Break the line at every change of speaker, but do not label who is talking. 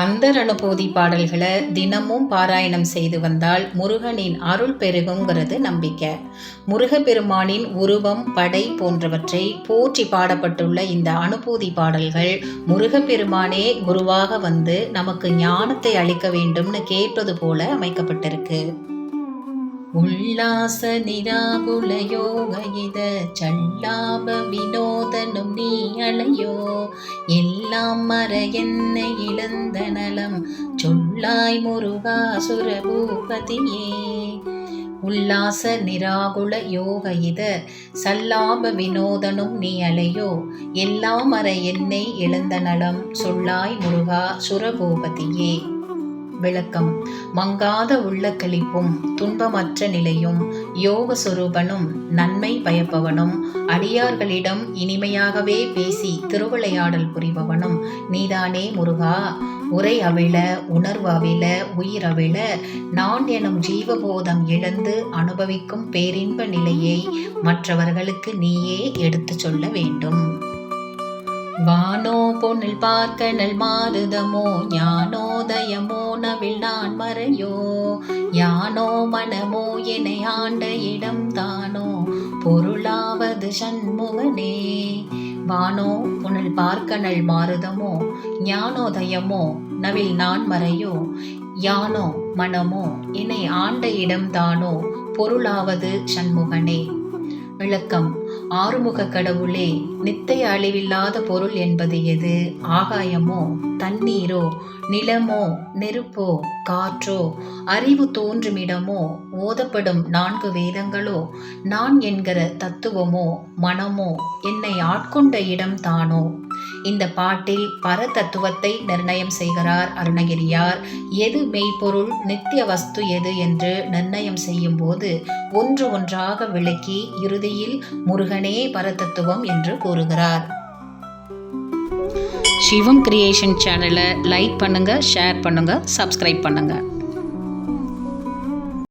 கந்தர் அனுபூதி பாடல்களை தினமும் பாராயணம் செய்து வந்தால் முருகனின் அருள் பெருகுங்கிறது நம்பிக்கை. முருகப்பெருமானின் உருவம் படை போன்றவற்றை போற்றி பாடப்பட்டுள்ள இந்த அனுபூதி பாடல்கள் முருகப்பெருமானே குருவாக வந்து நமக்கு ஞானத்தை அளிக்க வேண்டும்னு கேட்பது போல அமைக்கப்பட்டிருக்கு. உல்லாச நிராகுல யோக இத சல்லாப வினோதனும் நீ அலையோ. எல்லாம் மற என்னை இழந்த நலம் சொல்லாய் முருகா சுரபூபதியே. உல்லாச நிராகுல யோக இத சல்லாப வினோதனும் நீ அலையோ. எல்லாம் மற என்னை இழந்த நலம் சொல்லாய் முருகா சுரபூபதியே. விளக்கம். மங்காத உள்ள கழிப்பும் துன்பமற்ற நிலையும் யோக சொரூபனும் நன்மை பயப்பவனும் அடியார்களிடம் இனிமையாகவே பேசி திருவிளையாடல் புரிபவனும் நீதானே முருகா. உரை அவிழ உணர்வு அவிழ உயிர் அவிழ நான் எனும் ஜீவபோதம் இழந்து அனுபவிக்கும் பேரின்ப நிலையை மற்றவர்களுக்கு நீயே எடுத்துச் சொல்ல வேண்டும். வானோ பொன்னில் பார்க்க நல் மாறுதமோ ஞானோதயமோ நவில் நான் மறையோ. யானோ மனமோ என்னை ஆண்ட இடம் தானோ. பொருளாவது சண்முகனே. வானோ புனல் பார்க்க நல் மாறுதமோ ஞானோதயமோ நவில் நான் மறையோ. யானோ மனமோ என்னை ஆண்ட இடம் தானோ. பொருளாவது சண்முகனே. விளக்கம். ஆறுமுக கடவுளே நித்திய அழிவில்லாத பொருள் என்பது எது? ஆகாயமோ தண்ணீரோ நிலமோ நெருப்போ காற்றோ அறிவு தோன்றுமிடமோ ஓதப்படும் நான்கு வேதங்களோ நான் என்கிற தத்துவமோ மனமோ என்னை ஆட்கொண்ட இடம் தானோ இந்த பாட்டில் பர தத்துவத்தை நிர்ணயம் செய்கிறார் அருணகிரியார். எது மெய்ப்பொருள் நித்திய வஸ்து எது என்று நிர்ணயம் செய்யும் போது ஒன்று ஒன்றாக விளக்கி இறுதியில் முருகனே பரதத்துவம் என்று கூறுகிறார். சிவம் கிரியேஷன் சேனலை லைக் பண்ணுங்கள் ஷேர் பண்ணுங்கள் சப்ஸ்கிரைப் பண்ணுங்கள்